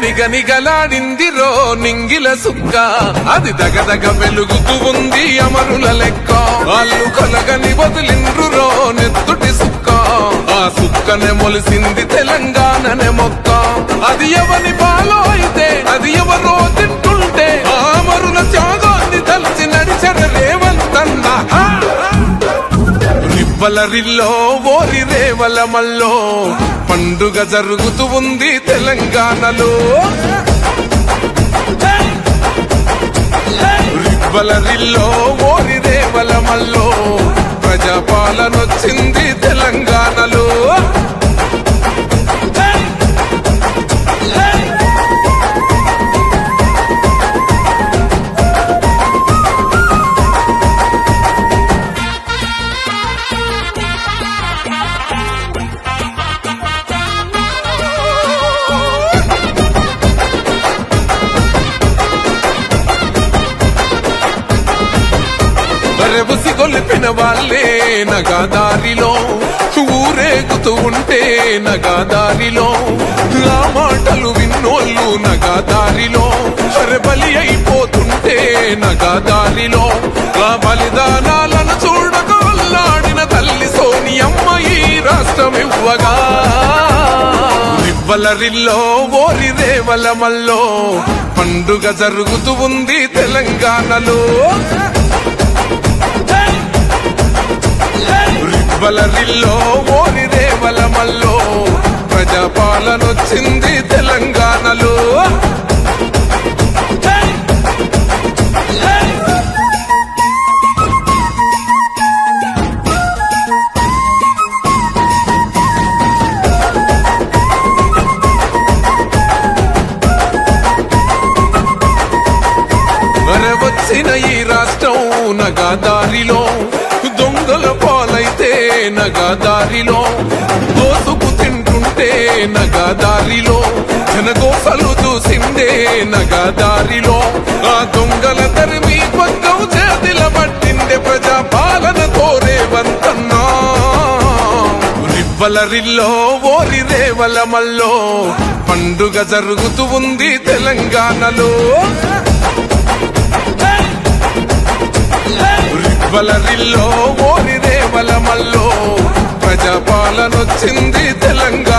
నిగ నిగలాడింది రో నింగిల సుక్క. అది దగదగ వెలుగుతూ ఉంది అమరుల లెక్క. వాళ్ళు కలగని వదిలిండ్రురో నెత్తుటి సుక్క. ఆ సుక్కనే మొలిసింది తెలంగాణనే మొక్క. అది ఎవని రివ్వల ఓరి రేవల మల్లో పండుగ జరుగుతూ ఉంది తెలంగాణలో. రిబ్బలరిల్లో ఓరి రేవల మల్లో ప్రజాపాలనొచ్చింది బరెబుసి గొలిపిన వాళ్ళే నగాదారిలో. ఊరేగుతూ ఉంటే నగాదారిలో. ఆ మాటలు విన్నోళ్ళు నగాదారిలో. బలి అయిపోతుంటే నగాదారిలో. ఆ బలిదానాలను చూడక వల్లాడిన తల్లి సోనియమ్మ ఈ రాష్ట్రం ఇవ్వగా రివ్వలరిల్లో ఓరి రేవల మల్లో పండుగ జరుగుతూ ఉంది తెలంగాణలో. రివ్వలరిల్లో ఓరి రేవల మల్లో ప్రజాపాలనొచ్చింది తెలంగాణలో. వచ్చిన ఈ రాష్ట్రం నగాదారిలో. దారిలో నగా దారిలో దోసుకు తింటుంటే నగాదారిలో జనగోసలు చూసిందే నగాదారిలో. ఆ దొంగల తరిమి పక్కం చేతిల పట్టిండే ప్రజా పాలన కోరేవంతన్నా రివ్వల రిల్లో ఓరి రేవల మల్లో పండుగ జరుగుతూ ఉంది తెలంగాణలో. రివ్వల రిల్లో ఓరి రేవల మల్లో ప్రజాపాలనొచ్చింది తెలంగాణ.